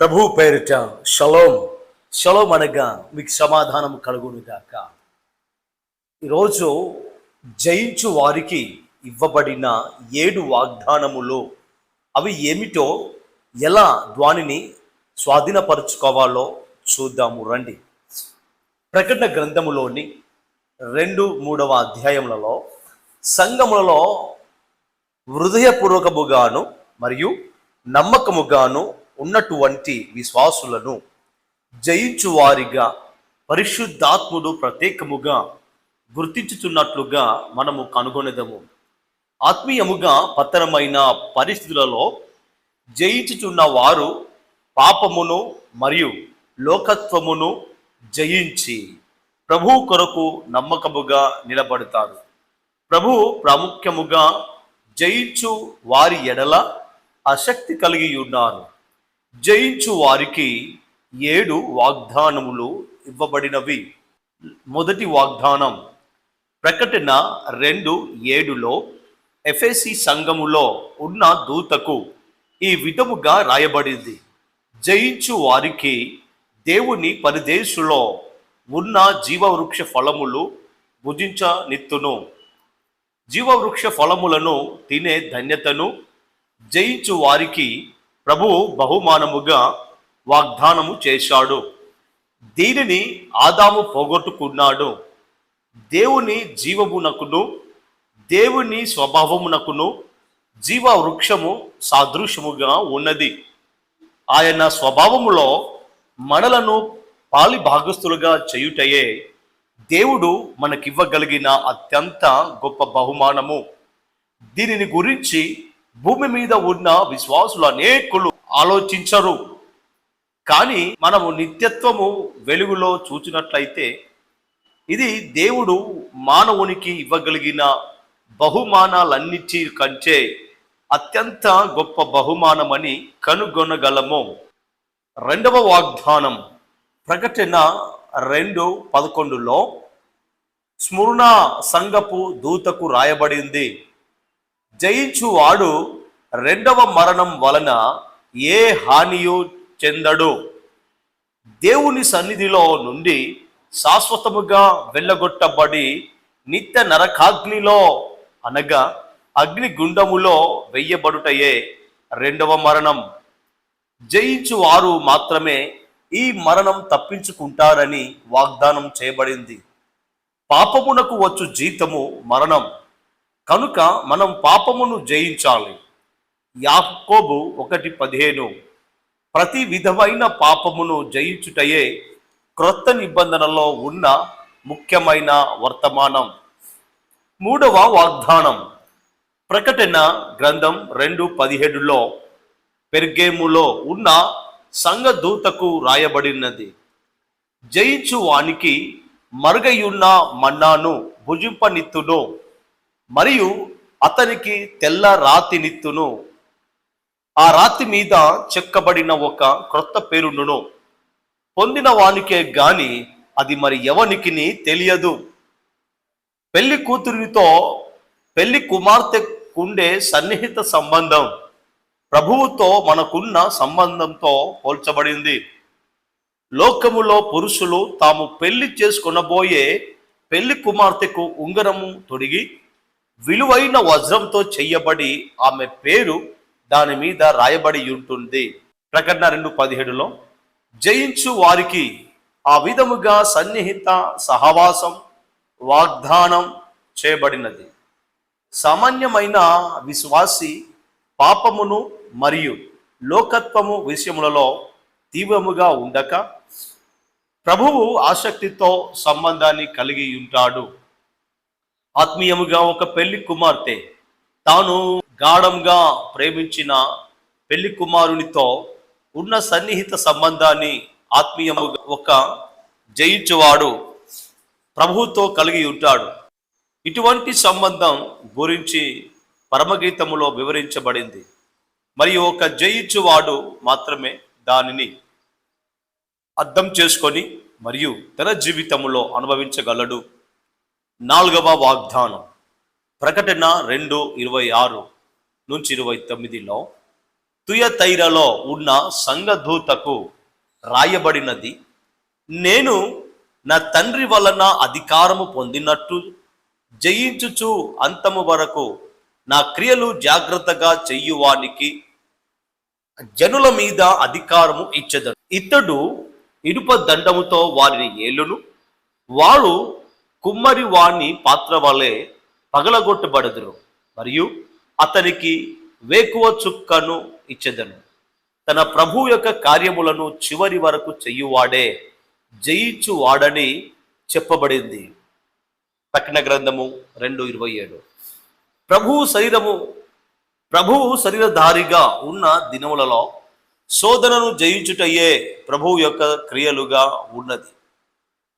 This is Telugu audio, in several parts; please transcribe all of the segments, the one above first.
ప్రభు పేరిట షలోం షలోం అనగా మీకు సమాధానం కలుగునుగాక ఈరోజు జయించు వారికి ఇవ్వబడిన ఏడు వాగ్దానములు అవి ఏమిటో ఎలా ద్వానిని స్వాధీనపరుచుకోవాలో చూద్దాము రండి. ప్రకటన గ్రంథములోని రెండు మూడవ అధ్యాయములలో సంఘములలో హృదయపూర్వకముగాను మరియు నమ్మకముగాను ఉన్నటువంటి విశ్వాసులను జయించువారిగా పరిశుద్ధాత్ముడు ప్రత్యేకముగా గుర్తించుచున్నట్లుగా మనము కనుగొనేదము. ఆత్మీయముగా పతనమైన పరిస్థితులలో జయించుచున్న వారు పాపమును మరియు లోకత్వమును జయించి ప్రభు కొరకు నమ్మకముగా నిలబడతారు. ప్రభు ప్రాముఖ్యముగా జయించు వారి ఎడల ఆసక్తి కలిగి ఉన్నారు. జయించు వారికి ఏడు వాగ్దానములు ఇవ్వబడినవి. మొదటి వాగ్దానం ప్రకటన రెండు ఏడులో ఎఫ్ఎసి సంఘములో ఉన్న దూతకు ఈ విధముగా రాయబడింది. జయించు వారికి దేవుని పరిదేశులో ఉన్న జీవవృక్ష ఫలములు భుజించనిత్తును. జీవవృక్ష ఫలములను తినే ధన్యతను జయించు వారికి ప్రభువు బహుమానముగా వాగ్దానము చేశాడు. దీనిని ఆదాము పోగొట్టుకున్నాడు. దేవుని జీవమునకును దేవుని స్వభావమునకును జీవ వృక్షము సాదృశ్యముగా ఉన్నది. ఆయన స్వభావములో మనలను పాలి భాగస్థులుగా చేయుటయే దేవుడు మనకివ్వగలిగిన అత్యంత గొప్ప బహుమానము. దీనిని గురించి భూమి మీద ఉన్న విశ్వాసులు అనేకులు ఆలోచించరు. కానీ మనము నిత్యత్వము వెలుగులో చూచినట్లయితే ఇది దేవుడు మానవునికి ఇవ్వగలిగిన బహుమానాలన్నిటి కంటే అత్యంత గొప్ప బహుమానమని కనుగొనగలము. రెండవ వాగ్దానం ప్రకటన రెండు పదకొండులో స్మరణ సంఘపు దూతకు రాయబడింది. జయించువాడు రెండవ మరణం వలన ఏ హానియు చెందడు. దేవుని సన్నిధిలో నుండి శాశ్వతముగా వెళ్ళగొట్టబడి నిత్య నరకాగ్నిలో అనగా అగ్నిగుండములో వెయ్యబడుటయే రెండవ మరణం. జయించువారు మాత్రమే ఈ మరణం తప్పించుకుంటారని వాగ్దానం చేయబడింది. పాపమునకు వచ్చు జీతము మరణం. కనుక మనం పాపమును జయించాలి. యాకోబు ఒకటి పదిహేను. ప్రతి విధమైన పాపమును జయించుటయే క్రొత్త నిబంధనలో ఉన్న ముఖ్యమైన వర్తమానం. మూడవ వాగ్దానం. ప్రకటన గ్రంథం రెండు పదిహేడులో పెర్గేములో ఉన్న సంఘదూతకు రాయబడినది. జయించు వానికి మరుగయున్న మన్నాను భుజింపనిత్తును. మరియు అతనికి తెల్ల రాతి నిత్తును. ఆ రాతి మీద చెక్కబడిన ఒక క్రొత్త పేరును పొందిన వానికే గాని అది మరి ఎవనికి తెలియదు. పెళ్ళి కూతురితో పెళ్ళి కుమార్తెకుండే సన్నిహిత సంబంధం. ప్రభువుతో మనకున్న సంబంధంతో పోల్చబడింది. లోకములో పురుషులు తాము పెళ్ళి చేసుకొనబోయే పెళ్ళి కుమార్తెకు ఉంగరము తొడిగి విలువైన వజ్రంతో చెయ్యబడి ఆమె పేరు దాని మీద రాయబడి ఉంటుంది. ప్రకటన రెండు పదిహేడులో జయించు వారికి ఆ విధముగా సన్నిహిత సహవాసం వాగ్దానం చేయబడినది. సామాన్యమైన విశ్వాసి పాపమును మరియు లోకత్వము విషయములలో తీవ్రముగా ఉండక ప్రభువు ఆసక్తితో సంబంధాన్ని కలిగి ఉంటాడు. ఆత్మీయముగా ఒక పెళ్ళి కుమార్తె. తాను గాఢంగా ప్రేమించిన పెళ్ళి కుమారునితో ఉన్న సన్నిహిత సంబంధాన్ని ఆత్మీయముగా ఒక జయించువాడు ప్రభువుతో కలిగి ఉంటాడు. ఇటువంటి సంబంధం గురించి పరమగీతములో వివరించబడింది. మరియు ఒక జయించువాడు మాత్రమే దానిని అర్థం చేసుకొని మరియు తన జీవితంలో అనుభవించగలడు. నాలుగవ వాగ్దానం. ప్రకటన రెండు ఇరవై ఆరు నుంచి ఇరవై తొమ్మిదిలో తుయతైరలో ఉన్న సంఘదూతకు రాయబడినది నేను నా తండ్రి వలన అధికారము పొందినట్టు జయించుచు అంతము వరకు నా క్రియలు జాగ్రత్తగా చెయ్యువానికి జనుల మీద అధికారము ఇచ్చదను. ఇతడు ఇనుప దండముతో వారిని ఏలును. వారు కుమ్మరి వాణ్ణి పాత్ర వలె పగలగొట్టబడదురు. మరియు అతనికి వేకువ చుక్కను ఇచ్చెదను. తన ప్రభు యొక్క కార్యములను చివరి వరకు చెయ్యువాడే జయించువాడని చెప్పబడింది. ప్రకటన గ్రంథము రెండు ఇరవై ఏడు. ప్రభువు శరీరము ప్రభువు శరీరధారిగా ఉన్న దినములలో శోధనను జయించుటయే ప్రభువు యొక్క క్రియలుగా ఉన్నది.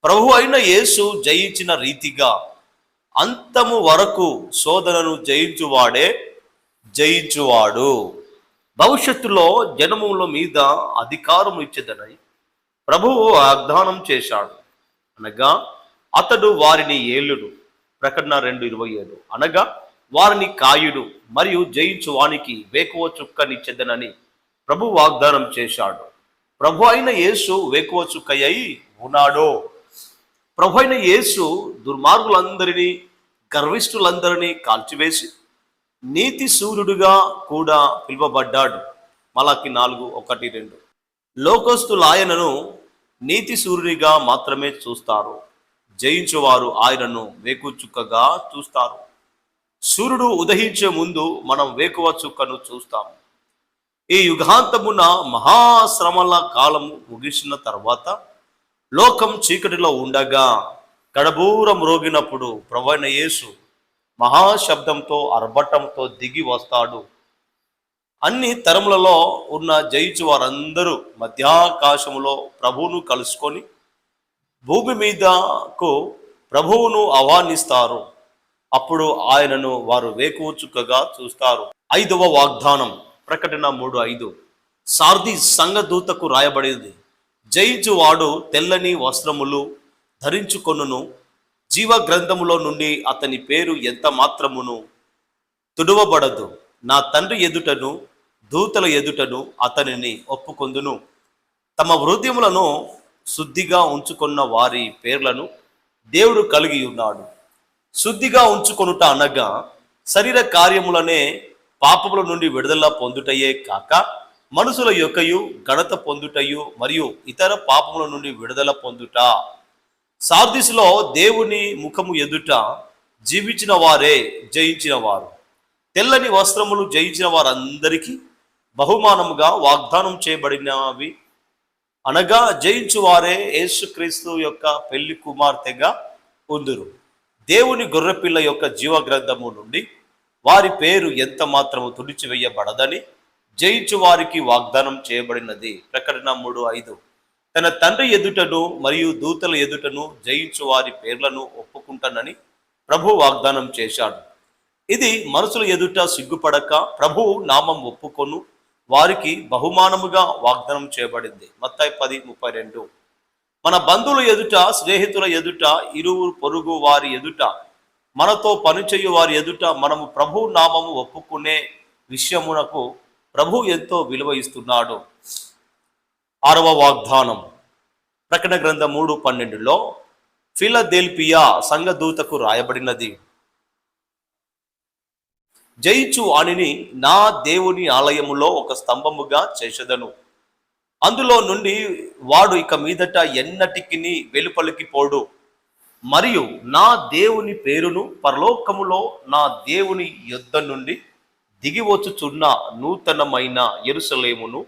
ప్రభు అయిన యేసు జయించిన రీతిగా అంతము వరకు శోధనను జయించువాడే జయించువాడు. భవిష్యత్తులో జనముల మీద అధికారం ఇచ్చేదనని ప్రభువు వాగ్దానం చేశాడు. అనగా అతడు వారిని ఏలుడు ప్రకటన రెండు ఇరవై ఏడు. అనగా వారిని కాయుడు మరియు జయించు వానికి వేకువ చుక్కనిచ్చేదనని ప్రభు వాగ్దానం చేశాడు. ప్రభు అయిన యేసు వేకువ చుక్కయ్యి ఉన్నాడో. ప్రభు అయిన యేసు దుర్మార్గులందరినీ గర్విష్ఠులందరినీ కాల్చివేసి నీతి సూర్యుడుగా కూడా పిలువబడ్డాడు. మలాకి నాలుగు ఒకటి రెండు. లోకస్తులు ఆయనను నీతి సూర్యునిగా మాత్రమే చూస్తారు. జయించువారు ఆయనను వేకుచుక్కగా చూస్తారు. సూర్యుడు ఉదయించే ముందు మనం వేకువ చుక్కను చూస్తాం. ఈ యుగాంతమున మహాశ్రమల కాలము ముగిసిన తర్వాత లోకం చీకటిలో ఉండగా కడబూరం రోగినప్పుడు ప్రవైన యేసు మహాశబ్దంతో అర్భటంతో దిగి వస్తాడు. అన్ని తరములలో ఉన్న జయించు వారందరూ మధ్యాకాశములో ప్రభువును కలుసుకొని భూమి మీదకు ప్రభువును ఆహ్వానిస్తారు. అప్పుడు ఆయనను వారు వేకుచుక్కగా చూస్తారు. ఐదవ వాగ్దానం ప్రకటన మూడు ఐదు. సార్ది సంఘదూతకు రాయబడింది. జయించువాడు తెల్లని వస్త్రములు ధరించుకొనును. జీవ గ్రంథములో నుండి అతని పేరు ఎంత మాత్రమును తుడవబడదు. నా తండ్రి ఎదుటను దూతల ఎదుటను అతనిని ఒప్పుకొందును. తమ హృదయములను శుద్ధిగా ఉంచుకున్న వారి పేర్లను దేవుడు కలిగి ఉన్నాడు శుద్ధిగా ఉంచుకొనుట అనగా శరీర కార్యములనే పాపముల నుండి విడుదల పొందుటయే కాక మనుషుల యొక్కయు ఘనత పొందుటయు మరియు ఇతర పాపముల నుండి విడుదల పొందుట. సార్దిస్లో దేవుని ముఖము ఎదుట జీవించిన వారే జయించిన వారు. తెల్లని వస్త్రములు జయించిన వారందరికీ బహుమానముగా వాగ్దానం చేయబడినవి. అనగా జయించువారే యేసుక్రీస్తు యొక్క పెళ్ళి కుమార్తెగా ఉందురు. దేవుని గొర్రెపిల్ల యొక్క జీవగ్రంథము నుండి వారి పేరు ఎంత మాత్రము తుడిచివేయబడదని జయించు వారికి వాగ్దానం చేయబడినది. ప్రకటన మూడు ఐదు. తన తండ్రి ఎదుటను మరియు దూతల ఎదుటను జయించు వారి పేర్లను ఒప్పుకుంటానని ప్రభు వాగ్దానం చేశాడు. ఇది మనుషుల ఎదుట సిగ్గుపడక ప్రభువు నామం ఒప్పుకొను వారికి బహుమానముగా వాగ్దానం చేయబడింది. మత్తాయి పది ముప్పై రెండు. మన బంధువుల ఎదుట స్నేహితుల ఎదుట ఇరువురు పొరుగు వారి ఎదుట మనతో పనిచేయు వారి ఎదుట మనము ప్రభు నామము ఒప్పుకునే విషయమునకు ప్రభు ఎంతో విలువ ఇస్తున్నాడు. ఆరవ వాగ్దానం. ప్రకటన గ్రంథం మూడు పన్నెండులో ఫిలదెల్పియా సంఘదూతకు రాయబడినది. జయించు వాణిని నా దేవుని ఆలయములో ఒక స్తంభముగా చేసెదను. అందులో నుండి వాడు ఇక మీదట ఎన్నటికిని వెలుపలికి పోడు. మరియు నా దేవుని పేరును పరలోకములో నా దేవుని యుద్ధ నుండి దిగివచ్చుచున్న నూతనమైన ఎరుసలేమును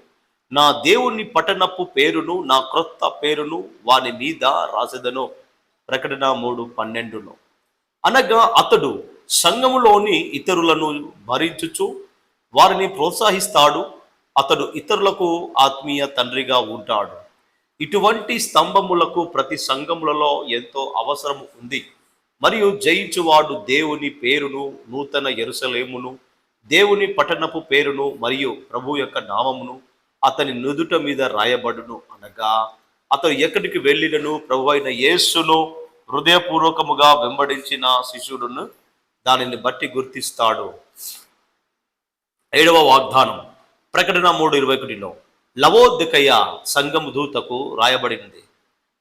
నా దేవుని పట్టణపు పేరును నా క్రొత్త పేరును వాని మీద రాసెదను. ప్రకటన మూడు పన్నెండును. అనగా అతడు సంఘములోని ఇతరులను భరించుచు వారిని ప్రోత్సహిస్తాడు. అతడు ఇతరులకు ఆత్మీయ తండ్రిగా ఉంటాడు. ఇటువంటి స్తంభములకు ప్రతి సంఘములలో ఎంతో అవసరం ఉంది. మరియు జయించువాడు దేవుని పేరును నూతన ఎరుసలేమును దేవుని పట్టణపు పేరును మరియు ప్రభు యొక్క నామమును అతని నుదుట మీద రాయబడును అనగా అతను ఎక్కడికి వెళ్ళినను ప్రభు అయిన యేసును హృదయపూర్వకముగా వెంబడించిన శిష్యుడును దానిని బట్టి గుర్తిస్తాడు. ఏడవ వాగ్దానం ప్రకటన మూడు ఇరవై ఒకటిలో లవోద్దికయ సంఘము దూతకు రాయబడింది.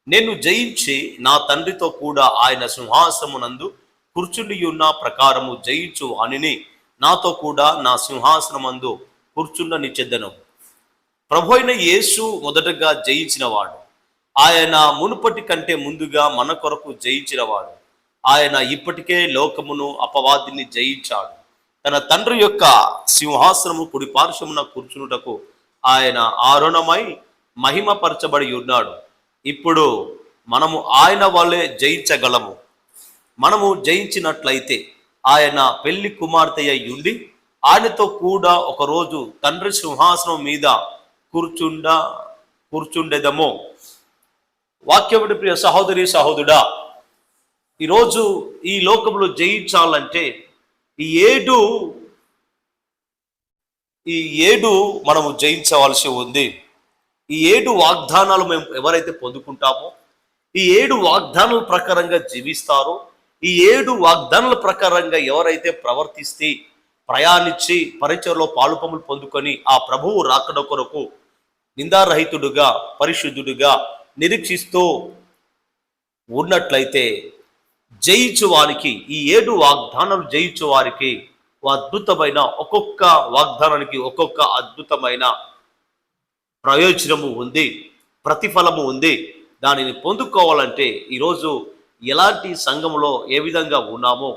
నేను జయించి నా తండ్రితో కూడా ఆయన సింహాసమునందు కూర్చుండి ఉన్న ప్రకారము జయించు అనిని నాతో కూడా నా సింహాసనమందు కూర్చున్న నిచ్చెద్దను ప్రభు అయిన యేసు మొదటగా జయించినవాడు. ఆయన మునుపటి కంటే ముందుగా మన కొరకు జయించినవాడు. ఆయన ఇప్పటికే లోకమును అపవాదిని జయించాడు. తన తండ్రి యొక్క సింహాసనము కుడి పార్శ్వమున కూర్చునుటకు ఆయన ఆరుణమై మహిమపరచబడి ఉన్నాడు. ఇప్పుడు మనము ఆయన వల్లే జయించగలము. మనము జయించినట్లయితే ఆయన పెళ్ళి కుమార్తె అయి ఉండి ఆయనతో కూడా ఒకరోజు తండ్రి సింహాసనం మీద కూర్చుండ కూర్చుండేదము. వాక్యముడి ప్రియ సహోదరి సహోదరుడా ఈరోజు ఈ లోకంలో జయించాలంటే ఈ ఏడు ఈ ఏడు మనము జయించవలసి ఉంది. ఈ ఏడు వాగ్దానాలు మేము ఎవరైతే పొందుకుంటామో ఈ ఏడు వాగ్దానాల ప్రకారంగా జీవిస్తారో. ఈ ఏడు వాగ్దానాల ప్రకారంగా ఎవరైతే ప్రవర్తిస్తే ప్రయాణించి పరిచయలో పాలుపములు పొందుకొని ఆ ప్రభువు రాకడ కొరకు నిందారహితుడుగా పరిశుద్ధుడుగా నిరీక్షిస్తూ ఉన్నట్లయితే జయించు వారికి ఈ ఏడు వాగ్దానాలు జయించు వారికి అద్భుతమైన ఒక్కొక్క వాగ్దానానికి ఒక్కొక్క అద్భుతమైన ప్రయోజనము ఉంది ప్రతిఫలము ఉంది. దానిని పొందుకోవాలంటే ఈరోజు ఎలాంటి సంఘంలో ఏ విధంగా ఉన్నామో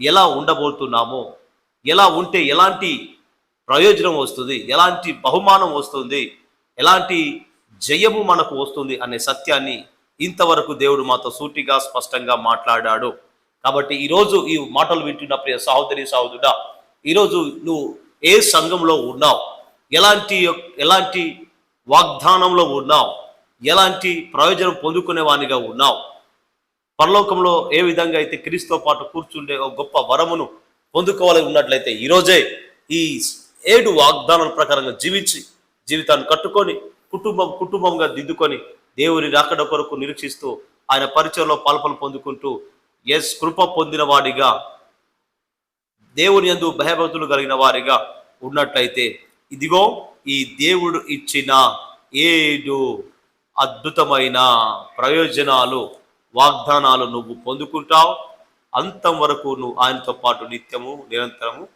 ఎలా ఉండబోతున్నామో ఎలా ఉంటే ఎలాంటి ప్రయోజనం వస్తుంది ఎలాంటి బహుమానం వస్తుంది ఎలాంటి జయము మనకు వస్తుంది అనే సత్యాన్ని ఇంతవరకు దేవుడు మాతో సూటిగా స్పష్టంగా మాట్లాడాడు. కాబట్టి ఈరోజు ఈ మాటలు వింటున్న ప్రియ సహోదరి సహోదరుడా ఈరోజు నువ్వు ఏ సంఘంలో ఉన్నావు? ఎలాంటి ఎలాంటి వాగ్దానంలో ఉన్నావు? ఎలాంటి ప్రయోజనం పొందుకునే వానిగా ఉన్నావు? పరలోకంలో ఏ విధంగా అయితే క్రీస్తుతో పాటు కూర్చుండే ఒక గొప్ప వరమును పొందుకోవాలని ఉన్నట్లయితే ఈరోజే ఈ ఏడు వాగ్దానాల ప్రకారంగా జీవించి జీవితాన్ని కట్టుకొని కుటుంబం కుటుంబంగా దిద్దుకొని దేవుని రాకడ కొరకు నిరీక్షిస్తూ ఆయన పరిచయంలో పాల్పలు పొందుకుంటూ ఎస్ కృప పొందిన వాడిగా దేవుని యందు భయభక్తులు కలిగిన వారిగా ఉన్నట్లయితే ఇదిగో ఈ దేవుడు ఇచ్చిన ఏడు అద్భుతమైన ప్రయోజనాలు వాగ్దానాలు నువ్వు పొందుకుంటావు. అంతం వరకు నువ్వు ఆయనతో పాటు నిత్యము నిరంతరము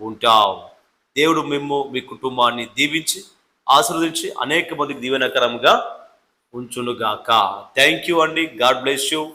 ఉంటావు. దేవుడు మేము మీ కుటుంబాన్ని దీవించి ఆశీర్వదించి అనేక మందికి దీవెనకరంగా ఉంచునుగాక. థ్యాంక్ యూ అండి. God bless you